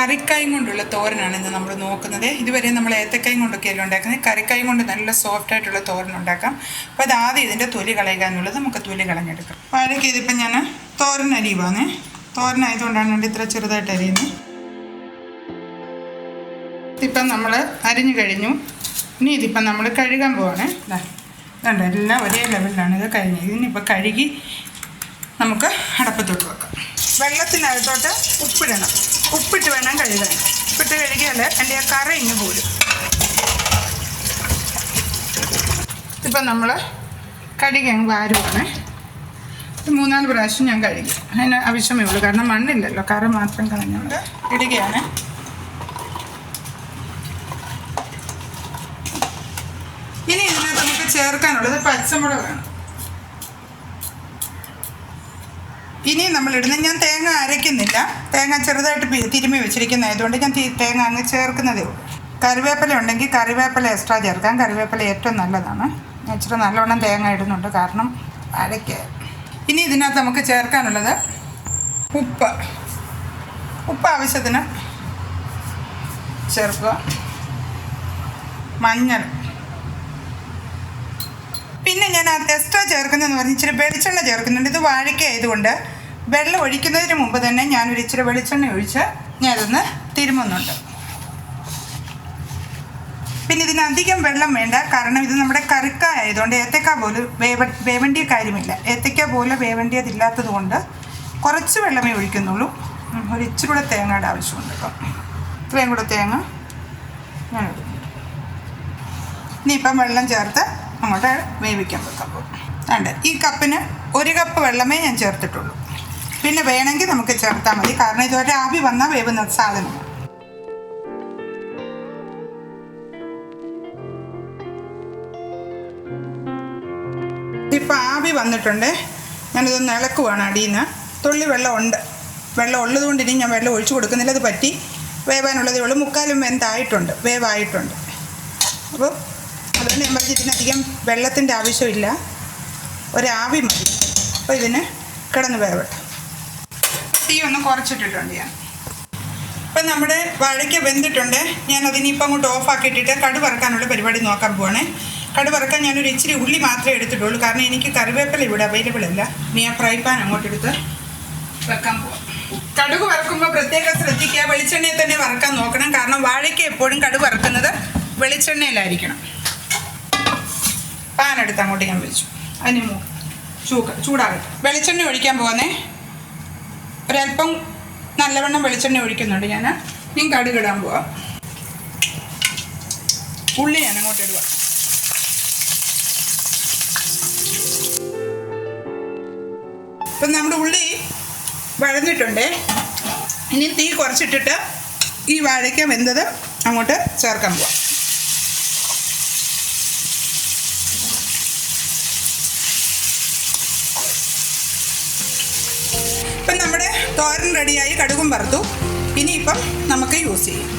കറിക്കായും കൊണ്ടുള്ള തോരനാണ് ഇന്ന് നമ്മൾ നോക്കുന്നത്. ഇതുവരെ നമ്മൾ ഏത്തക്കായും കൊണ്ടൊക്കെയല്ലോ ഉണ്ടാക്കുന്നത്. കറിക്കായും കൊണ്ട് നല്ല സോഫ്റ്റ് ആയിട്ടുള്ള തോരൻ ഉണ്ടാക്കാം. അപ്പോൾ അത് ആദ്യം ഇതിന്റെ തൊലി കളയുക എന്നുള്ളത് നമുക്ക് തൊലി കളഞ്ഞെടുക്കാം. വാഴയ്ക്ക് ഇതിപ്പം ഞാൻ തോരൻ അരിയുവാണ് തോരൻ ആയതുകൊണ്ടാണ് ഇവിടെ ഇത്ര ചെറുതായിട്ട് അരിയുന്നത്. ഇപ്പം നമ്മൾ അരിഞ്ഞു കഴിഞ്ഞു. ഇനി ഇതിപ്പം നമ്മൾ കഴുകാൻ പോവാണ്. ഇതുണ്ട് എല്ലാം ഒരേ ലെവലിലാണ് ഇത് കഴിഞ്ഞത്. ഇതിനിപ്പോൾ കഴുകി നമുക്ക് അടപ്പത്തോട്ട് വെക്കാം. വെള്ളത്തിനകത്തോട്ട് ഉപ്പിടണം. ഉപ്പിട്ട് വേണം കഴുകാൻ. ഉപ്പിട്ട് കഴുകിയാൽ എന്റെ ആ കറ ഇങ്ങ് പോരും. ഇപ്പം നമ്മൾ കഴുകി അങ്ങ് വാരുവാണ്. മൂന്നാൽ പ്രാവശ്യം ഞാൻ കഴുകി. അതിന് ആവശ്യമേ ഉള്ളൂ. കാരണം മണ്ണില്ലല്ലോ. കറ മാത്രം കളഞ്ഞുകൊണ്ട് ഇടുകയാണ് ഇനി ഇതിനകത്ത് നമുക്ക് ചേർക്കാനുള്ളത് പച്ചമുളകാണ്. ഇനി നമ്മൾ ഇടുന്ന ഞാൻ തേങ്ങ അരയ്ക്കുന്നില്ല. തേങ്ങ ചെറുതായിട്ട് തിരുമ്മി വെച്ചിരിക്കുന്ന ആയതുകൊണ്ട് ഞാൻ തേങ്ങ അങ്ങ് ചേർക്കുന്നതേ ഉള്ളൂ. കറിവേപ്പില ഉണ്ടെങ്കിൽ കറിവേപ്പില എക്സ്ട്രാ ചേർക്കാം. കറിവേപ്പില ഏറ്റവും നല്ലതാണ്. ഞാൻ ഇച്ചിരി നല്ലോണം തേങ്ങ ഇടുന്നുണ്ട് കാരണം അരയ്ക്ക. ഇനി ഇതിനകത്ത് നമുക്ക് ചേർക്കാനുള്ളത് ഉപ്പ്. ഉപ്പ് ആവശ്യത്തിന് ചേർക്കുക. മഞ്ഞൾ. പിന്നെ ഞാൻ എക്സ്ട്രാ ചേർക്കുന്നതെന്ന് പറഞ്ഞാൽ ഇച്ചിരി വെളിച്ചെണ്ണ ചേർക്കുന്നുണ്ട്. ഇത് വാഴയ്ക്ക ആയതുകൊണ്ട് വെള്ളം ഒഴിക്കുന്നതിന് മുമ്പ് തന്നെ ഞാനൊരു ഇച്ചിരി വെളിച്ചെണ്ണ ഒഴിച്ച് ഞാൻ ഞാനതൊന്ന് തിരുമുന്നുണ്ട്. പിന്നെ ഇതിന് അധികം വെള്ളം വേണ്ട. കാരണം ഇത് നമ്മുടെ കറിക്ക ആയതുകൊണ്ട് ഏത്തക്ക പോലും വേവ വേവേണ്ടിയ കാര്യമില്ല. ഏത്തക്ക പോലെ വേവേണ്ടിയതില്ലാത്തത് കൊണ്ട് കുറച്ച് വെള്ളമേ ഒഴിക്കുന്നുള്ളൂ. ഒരു ഇച്ചിരി കൂടെ തേങ്ങയുടെ ആവശ്യമുണ്ട് കേട്ടോ ഇത്രയും കൂടെ തേങ്ങ ഞാൻ ഇനിയിപ്പം വെള്ളം ചേർത്ത് അങ്ങോട്ട് വേവിക്കാൻ വെക്കാം. വേണ്ട ഈ കപ്പിന് ഒരു കപ്പ് വെള്ളമേ ഞാൻ ചേർത്തിട്ടുള്ളൂ. പിന്നെ വേണമെങ്കിൽ നമുക്ക് ചേർത്താൽ മതി. കാരണം ഇത് ഒരു ആവി വന്നാൽ വേവുന്ന സാധനം. ഇപ്പം ആവി വന്നിട്ടുണ്ട്. ഞാനിതൊന്ന് ഇളക്കുവാണ് അടിയിൽ നിന്ന് തുള്ളി വെള്ളം ഉണ്ട്. വെള്ളം ഉള്ളതുകൊണ്ട് ഇനി ഞാൻ വെള്ളം ഒഴിച്ചു കൊടുക്കുന്നില്ല. അത് പറ്റി വേവാനുള്ളതേ ഉള്ളൂ. മുക്കാലും വെന്തായിട്ടുണ്ട്. വേവായിട്ടുണ്ട്. അപ്പോൾ അതുകൊണ്ട് ഞാൻ പറഞ്ഞ ഇതിനധികം വെള്ളത്തിന്റെ ആവശ്യമില്ല. ഒരാവി മതി. അപ്പോൾ ഇതിന് കിടന്ന് വേവട്ടെ. തീ ഒന്ന് കുറച്ചിട്ടിട്ടുണ്ട് ഞാൻ. ഇപ്പം നമ്മുടെ വാഴയ്ക്ക വെന്തിട്ടുണ്ട്. ഞാൻ അതിനിപ്പം അങ്ങോട്ട് ഓഫാക്കിയിട്ടിട്ട് കടു വറക്കാനുള്ള പരിപാടി നോക്കാൻ പോവാണേ. കടു വറക്കാൻ ഞാനൊരു ഇച്ചിരി ഉള്ളി മാത്രമേ എടുത്തിട്ടുള്ളൂ. കാരണം എനിക്ക് കറിവേപ്പില ഇവിടെ അവൈലബിൾ അല്ല. ഇനി ആ ഫ്രൈ പാൻ അങ്ങോട്ട് എടുത്ത് വെക്കാൻ പോവാം. കടുക് വറക്കുമ്പോൾ പ്രത്യേകം ശ്രദ്ധിക്കുക. വെളിച്ചെണ്ണയിൽ തന്നെ വറക്കാൻ നോക്കണം. കാരണം വാഴയ്ക്ക എപ്പോഴും കടുക് വറക്കുന്നത് വെളിച്ചെണ്ണയിലായിരിക്കണം. പാൻ എടുത്ത് അങ്ങോട്ട് ഞാൻ വെച്ചു. അതിന് ചൂക്ക ചൂടാകട്ടെ. വെളിച്ചെണ്ണ ഒഴിക്കാൻ പോകുന്നേ ഒരല്പം നല്ലവണ്ണം വെളിച്ചെണ്ണ ഒഴിക്കുന്നുണ്ട് ഞാൻ ഇനി കടുക് ഇടാൻ പോവാം. ഉള്ളി ഞാൻ അങ്ങോട്ട് ഇടുക ഇപ്പം നമ്മുടെ ഉള്ളി വഴന്നിട്ടുണ്ട്. ഇനി തീ കുറച്ചിട്ടിട്ട് ഈ വാഴയ്ക്ക വെന്തത് അങ്ങോട്ട് ചേർക്കാൻ പോവാം. ഇപ്പം നമ്മുടെ തോരൻ റെഡിയായി കടുകും വറുത്തു. ഇനിയിപ്പം നമുക്ക് യൂസ് ചെയ്യാം.